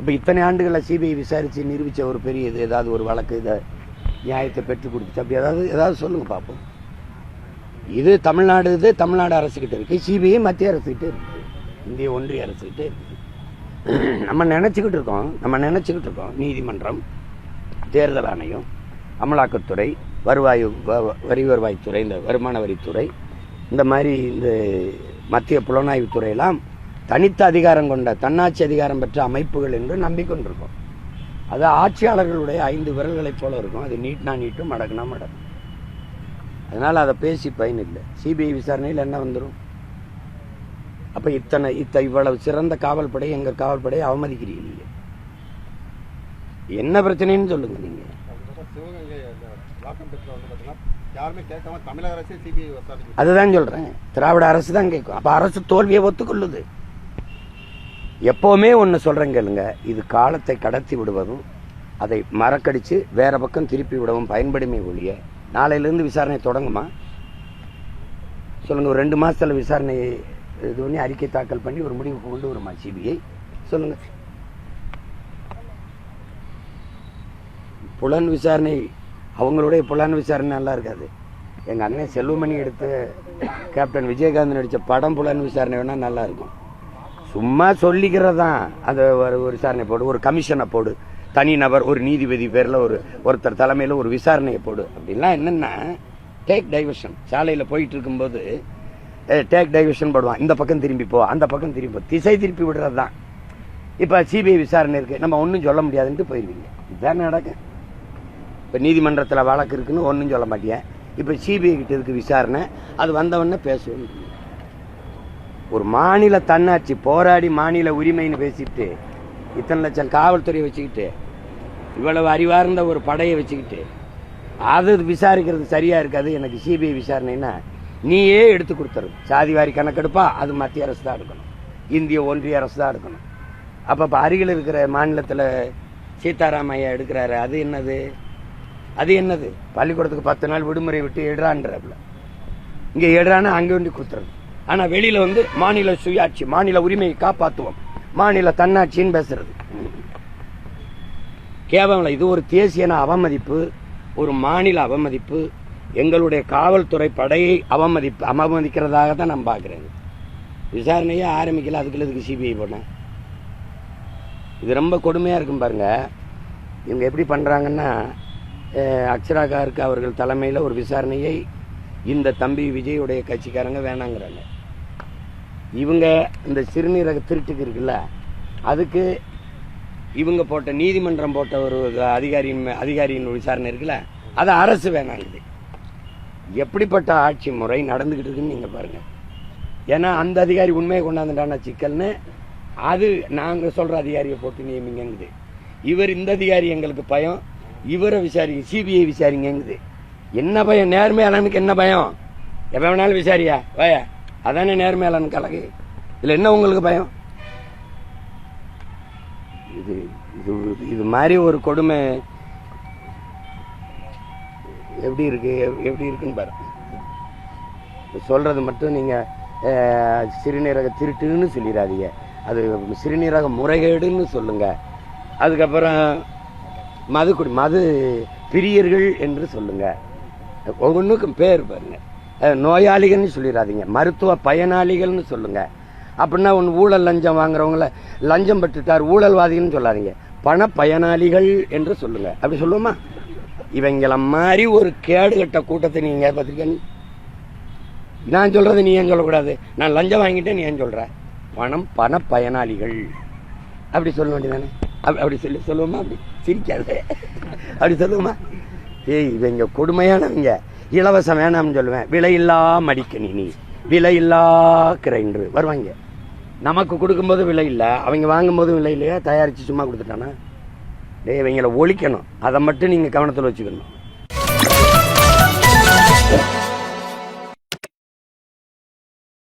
இப்போ இத்தனை ஆண்டுகளில் சிபிஐ விசாரித்து நிரூபித்த ஒரு பெரிய இது ஏதாவது ஒரு வழக்கு இதை நியாயத்தை பெற்றுக் கொடுத்துச்சு? அப்படி ஏதாவது ஏதாவது சொல்லுங்கள் பார்ப்போம் இது தமிழ்நாடு இது தமிழ்நாடு அரசுக்கிட்ட இருக்குது சிபிஐ மத்திய அரசுகிட்ட இருக்கு. இந்திய ஒன்றிய அரசுகிட்ட இருக்குது நம்ம நினச்சிக்கிட்டு இருக்கோம். நம்ம நினச்சிக்கிட்டு இருக்கோம். நீதிமன்றம் தேர்தல் ஆணையம் அமலாக்கத்துறை வருவாய் வ- வரி வருவாய்த்துறை இந்த வருமான வரித்துறை இந்த மாதிரி இந்த மத்திய புலனாய்வுத்துறையெல்லாம் தனித்த அதிகாரம் கொண்ட தன்னாட்சி அதிகாரம் பெற்ற அமைப்புகள் என்று நம்பிக்கொண்டிருக்கோம். அது ஆட்சியாளர்களுடைய ஐந்து விரல்களைப் போல இருக்கும். அது நீட்னா நீட்டும் மடக்குனா மடக்கும் அதனால் அதை பேசி பயன் இல்லை சிபிஐ விசாரணையில் என்ன வந்துடும் அப்போ இத்தனை இத்த இவ்வளவு சிறந்த காவல்படை எங்கள் காவல்படையை அவமதிக்கிறீங்க என்ன பிரச்சனைன்னு சொல்லுங்க நீங்க. அதுதான் சொல்றேன். திராவிட அரசு தான் கேட்கும். அப்ப அரசு தோல்வியை ஒத்துக்கொள்ளுது. எப்போவுமே ஒன்று சொல்றேன் கேளுங்க. இது காலத்தை கடத்தி விடுவதும் அதை மறக்கடித்து வேறு பக்கம் திருப்பி விடவும் பயன்படுமே ஒழிய நாளையிலேருந்து விசாரணை தொடங்குமா? சொல்லுங்கள் ஒரு ரெண்டு மாதத்தில் விசாரணை இது பண்ணி அறிக்கை தாக்கல் பண்ணி ஒரு முடிவுக்கு கொண்டு வருமா சிபிஐ? சொல்லுங்கள் புலன் விசாரணை அவங்களுடைய புலன் விசாரணை நல்லா இருக்காது. எங்கள் அண்ணன் செல்வமணி எடுத்து கேப்டன் விஜயகாந்த் நடித்த படம் புலன் விசாரணை வேணால் நல்லா இருக்கும். சும்மா சொல்லிக்கிறதா? அதை ஒரு ஒரு விசாரணை போடு ஒரு கமிஷனை போடு. தனி நபர் ஒரு நீதிபதி பேரில் ஒரு ஒருத்தர் தலைமையில் ஒரு விசாரணையை போடு. அப்படின்லாம் என்னென்னா? டேக் டைவர்ஷன் சாலையில் போயிட்டு இருக்கும்போது டேக் டைவர்ஷன் போடுவான். இந்த பக்கம் திரும்பி போ அந்த பக்கம் திரும்பி போ. திசை திருப்பி விடுறது தான் இப்போ சிபிஐ விசாரணை இருக்குது நம்ம ஒன்றும் சொல்ல முடியாதுன்ட்டு போயிருவீங்க. இதுதான் நடக்கும் இப்போ நீதிமன்றத்தில் வழக்கு இருக்குன்னு ஒன்றும் சொல்ல மாட்டேன் இப்போ சிபிஐ கிட்ட இருக்கு விசாரணை. அது வந்தவொடனே பேசுவோம். ஒரு மாநில தன்னாட்சி போராடி மாநில உரிமைன்னு பேசிட்டு இத்தனை லட்சம் காவல்துறையை வச்சுக்கிட்டு இவ்வளவு அறிவார்ந்த ஒரு படையை வச்சுக்கிட்டு அது விசாரிக்கிறது சரியா இருக்காது எனக்கு சிபிஐ விசாரணைன்னா நீயே எடுத்து கொடுத்துரு. சாதிவாரி கணக்கெடுப்பா அது மத்திய அரசு தான் எடுக்கணும். இந்திய ஒன்றிய அரசு தான் எடுக்கணும். அப்போ இப்போ அருகில் இருக்கிற மாநிலத்தில் சீதாராமையா எடுக்கிறாரு அது என்னது? அது என்னது? பள்ளிக்கூடத்துக்கு பத்து நாள் விடுமுறை விட்டு எடுறான்றப்பல இங்கே எடுறான்னு அங்கே வேண்டி கொடுத்துறது ஆனா வெளியில வந்து மாநில சுயாட்சி மாநில உரிமையை காப்பாத்துவோம். மாநில தன்னாட்சின்னு பேசுறது. கேவலம் இது ஒரு தேசியன அவமதிப்பு ஒரு மாநில அவமதிப்பு எங்களுடைய காவல்துறை படையை அவமதிப்பு அவமதிக்கிறதாக தான் நான் பார்க்குறேன். விசாரணையே ஆரம்பிக்கல அதுக்குள்ள இதுக்கு சிபிஐ போனேன் இது ரொம்ப கொடுமையாக இருக்கும் பாருங்க. இவங்க எப்படி பண்ணுறாங்கன்னா அஹ், அக்ஷரா அவர்கள் தலைமையில் ஒரு விசாரணையை இந்த தம்பி விஜயுடைய கட்சிக்காரங்க வேணாங்கிறாங்க. இவங்க இந்த சிறுநீரக திருட்டுக்கு இருக்குல்ல அதுக்கு இவங்க போட்ட நீதிமன்றம் போட்ட ஒரு அதிகாரியின் அதிகாரியின் விசாரணை இருக்குல்ல அது அரசு வேணாங்குது. எப்படிப்பட்ட ஆட்சி முறை நடந்துகிட்டு இருக்குன்னு நீங்க பாருங்க. ஏன்னா அந்த அதிகாரி உண்மையை கொண்டாந்துட்டான சிக்கல்னு அது நாங்க சொல்ற அதிகாரியை போட்டு நியமிங்கங்குது. இவர் இந்த அதிகாரி எங்களுக்கு பயம் இவரை விசாரிங்க சிபிஐ விசாரிங்கங்குது. என்ன பயம்? நேர்மையாளனுக்கு என்ன பயம்? எப்ப வேணாலும் விசாரியா? வய. அதானே நேர்மையாளன் கலகு? இதுல என்ன உங்களுக்கு பயம்? இது இது இது மாதிரி ஒரு கொடுமை எப்படி இருக்கு? எப்படி இருக்குன்னு பாரு. சொல்றது மட்டும் நீங்க சிறுநீரக திருட்டுன்னு சொல்லிடாதீங்க. அது சிறுநீரக முறைகேடுன்னு சொல்லுங்க. அதுக்கப்புறம் மது குடி மது பிரியர்கள் என்று சொல்லுங்க. ஒவ்வொன்றுக்கும் பேர் பாருங்க. நோயாளிகள்னு சொல்லிடாதீங்க மருத்துவ பயனாளிகள்னு சொல்லுங்க. அப்படின்னா ஒன்று ஊழல் லஞ்சம் வாங்குறவங்கள லஞ்சம் பெற்றுட்டார் ஊழல்வாதிகள்னு சொல்லாதீங்க. பண பயனாளிகள் என்று சொல்லுங்க. அப்படி சொல்லுவோமா? இவங்கள மாதிரி ஒரு கேடு கட்ட கூட்டத்தை நீங்க பார்த்துருக்கீங்க நான் சொல்றது நீ ஏன் சொல்லக்கூடாது? நான் லஞ்சம் வாங்கிட்டேன் நீ ஏன் சொல்ற? பணம் பண பயனாளிகள். அப்படி சொல்ல வேண்டியதானே அப்படி அப்படி சொல்லி சொல்லுவோமா? அப்படி சிரிக்காது. அப்படி சொல்லுவோமா? ஏய் இவங்க கொடுமையானவங்க. இலவசம் வேணாம்னு சொல்லுவேன். விலையில்லா மடிக்கணினி விலையில்லா கிரைண்டர். வருவாங்க. நமக்கு கொடுக்கும்போது விலை இல்லை. அவங்க வாங்கும்போது விலை இல்லையா? தயாரித்து சும்மா கொடுத்துட்டானா? டே இவங்களை ஒழிக்கணும். அதை மட்டும் நீங்கள் கவனத்தில் வச்சுக்கணும்.